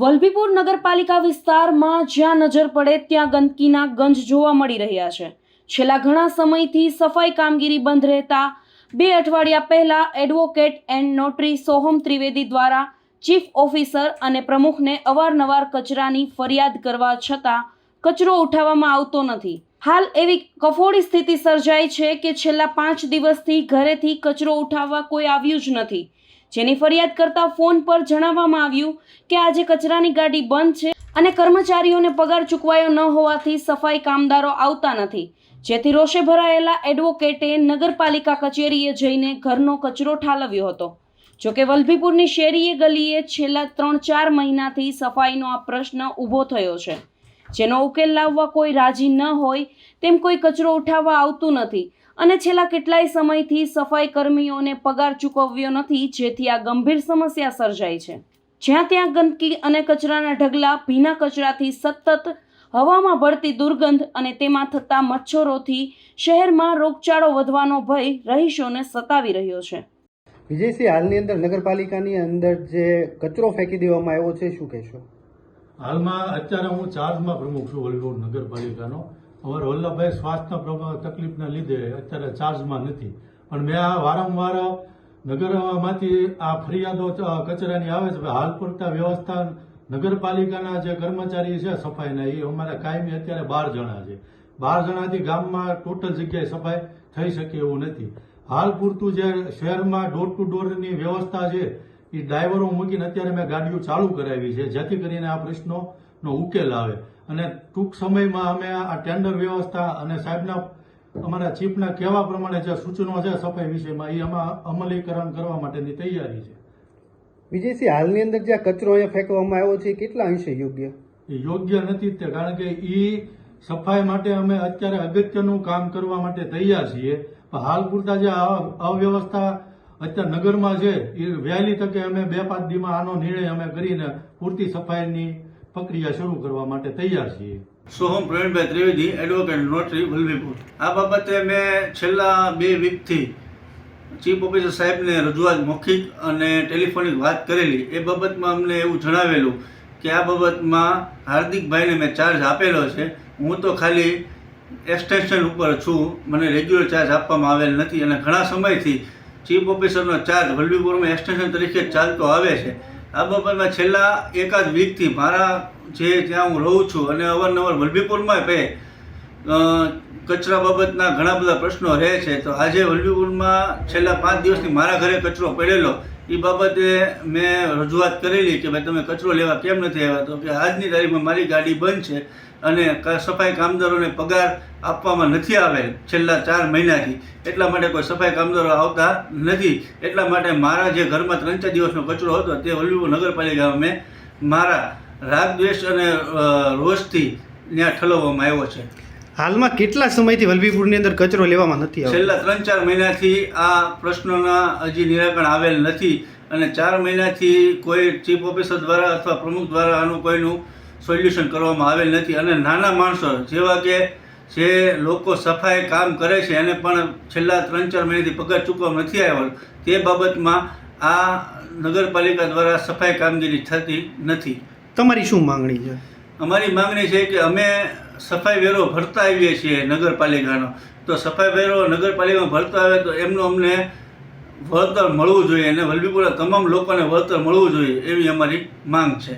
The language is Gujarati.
વલભીપુર નગરપાલિકા વિસ્તારમાં જ્યાં નજર પડે ત્યાં ગંદકીના ગંજ જોવા મળી રહ્યા છે. છેલ્લા ઘણા સમયથી સફાઈ કામગીરી બંધ રહેતા બે અઠવાડિયા પહેલા advocate and notary Soham Trivedi દ્વારા ચીફ ઓફિસર અને પ્રમુખને અવારનવાર કચરાની ફરિયાદ કરવા છતાં કચરો ઉઠાવવામાં આવતો નથી. હાલ એવી કફોડી સ્થિતિ સર્જાઈ છે કે છેલ્લા પાંચ દિવસથી ઘરેથી કચરો ઉઠાવવા કોઈ આવ્યું જ નથી. જેની ફરિયાદ કરતા ફોન પર જણાવવામાં આવ્યું કે આજે કચરાની ગાડી બંધ છે અને કર્મચારીઓને પગાર ચૂકવાયો ન હોવાથી સફાઈ કામદારો આવતા નથી. જેથી રોષે ભરાયેલા એડવોકેટે નગરપાલિકા કચેરીએ જઈને ઘરનો કચરો ઠાલવ્યો હતો. જોકે વલભીપુરની શેરીએ ગલીએ છેલ્લા ત્રણ ચાર મહિનાથી સફાઈનો આ પ્રશ્ન ઊભો થયો છે. જેનો ઉકેલ લાવવા કોઈ રાજી ન હોય તેમ કોઈ કચરો ઉઠાવવા આવતું નથી. અને છેલ્લા કેટલાય સમયથી સફાઈ કર્મીઓને પગાર ચૂકવ્યો નથી જેથી આ ગંભીર સમસ્યા સર્જાઈ છે. જ્યાં ત્યાં ગંદકી અને કચરાના ઢગલા ભીના કચરાથી સતત હવામાં ભળતી દુર્ગંધ અને તેમાં થતા મચ્છરોથી શહેરમાં રોગચાળો વધવાનો ભય રહીશોને સતાવી રહ્યો છે. વિજયસિંહ હાલની અંદર નગરપાલિકાની અંદર જે કચરો ફેંકી દેવામાં આવ્યો છે શું કહેશો? હાલમાં અત્યારે હું ચાર્જમાં પ્રમુખ છું વલભીપુર નગરપાલિકાનો. અમારે વલ્લભભાઈ પ્રભાવ તકલીફના લીધે અત્યારે ચાર્જમાં નથી. પણ મેં આ વારંવાર નગરમાંથી આ ફરિયાદો કચરાની આવે છે, હાલ પૂરતા વ્યવસ્થા નગરપાલિકાના જે કર્મચારી છે સફાઈના, એ અમારા કાયમી અત્યારે બાર જણા છે. બાર જણાથી ગામમાં ટોટલ જગ્યાએ સફાઈ થઈ શકે એવું નથી. હાલ પૂરતું જે શહેરમાં ડોર ટુ ડોરની વ્યવસ્થા છે, એ ડ્રાઈવરો મૂકીને અત્યારે મેં ગાડીઓ ચાલુ કરાવી છે, જેથી કરીને આ પ્રશ્નોનો ઉકેલ આવે. અને ટૂંક સમયમાં અમે આ ટેન્ડર વ્યવસ્થા અને સાહેબના અમારા ચીફના કહેવા પ્રમાણે જે સૂચનો છે સફાઈ વિષયમાં એ આમાં અમલીકરણ કરવા માટેની તૈયારી છે. વિજયસિંહ હાલની અંદર જે કચરો અહીંયા ફેંકવામાં આવ્યો છે કેટલા અંશે યોગ્ય? એ યોગ્ય નથી તે કારણ કે એ સફાઈ માટે અમે અત્યારે અગત્યનું કામ કરવા માટે તૈયાર છીએ. પણ હાલ પૂરતા જે અવ્યવસ્થા અત્યારે નગરમાં છે એ વહેલી તકે અમે બે પાંચ દીમાં આનો નિર્ણય અમે કરીને પૂરતી સફાઈની પ્રક્રિયા શરૂ કરવા માટે તૈયાર છીએ. Soham Pravinbhai Trivedi advocate notary Vallabhipur. આ બાબતે મેં છેલ્લા બે વીકથી ચીફ ઓફિસર સાહેબને રજૂઆત મૌખિક અને ટેલિફોનિક વાત કરેલી. એ બાબતમાં અમને એવું જણાવેલું કે આ બાબતમાં હાર્દિકભાઈને મેં ચાર્જ આપેલો છે. હું તો ખાલી એક્સટેન્શન ઉપર છું. મને રેગ્યુલર ચાર્જ આપવામાં આવેલ નથી અને ઘણા સમયથી ચીફ ઓફિસરનો ચાર્જ વલભીપુરમાં એક્સટેન્શન તરીકે ચાલતો આવે છે. આ બાબતમાં છેલ્લા એકાદ વીકથી મારા જે જ્યાં હું રહું છું અને અવારનવાર વલભીપુરમાં પે કચરા બાબતના ઘણા બધા પ્રશ્નો રહે છે, તો આજે વલભીપુરમાં છેલ્લા પાંચ દિવસથી મારા ઘરે કચરો પડેલો એ બાબતે મેં રજૂઆત કરેલી કે ભાઈ તમે કચરો લેવા કેમ નથી આવ્યા? તો કે આજની તારીખમાં મારી ગાડી બંધ છે અને સફાઈ કામદારોને પગાર આપવામાં નથી આવેલ છેલ્લા ચાર મહિનાથી. એટલા માટે કોઈ સફાઈ કામદારો આવતા નથી. એટલા માટે મારા જે ઘરમાં ત્રણ ચાર દિવસનો કચરો હતો તે વલભીપુર નગરપાલિકામાં મેં મારા રાગ દ્વેષ અને રોષથી ત્યાં ઠલવવામાં આવ્યો છે. હાલમાં કેટલા સમયથી વલભીપુરની અંદર કચરો લેવામાં નથી આવ્યો? છેલ્લા ત્રણ ચાર મહિનાથી આ પ્રશ્નોના હજી નિરાકરણ આવેલ નથી અને ચાર મહિનાથી કોઈ ચીફ ઓફિસર દ્વારા અથવા પ્રમુખ દ્વારા આનું કોઈનું સોલ્યુશન કરવામાં આવેલ નથી અને નાના માણસો જેવા કે જે લોકો સફાઈ કામ કરે છે એને પણ છેલ્લા ત્રણ ચાર મહિનાથી પગાર ચૂકવા નથી આવ્યો તે બાબતમાં આ નગરપાલિકા દ્વારા સફાઈ કામગીરી થતી નથી. તમારી શું માંગણી છે? અમારી માંગણી છે કે અમે સફાઈ વેરો ભરતા આવીએ છીએ નગરપાલિકાનો. તો સફાઈ વેરો નગરપાલિકામાં ભરતા આવે તો એમનું અમને વળતર મળવું જોઈએ અને વલભીપુરના તમામ લોકોને વળતર મળવું જોઈએ એવી અમારી માંગ છે.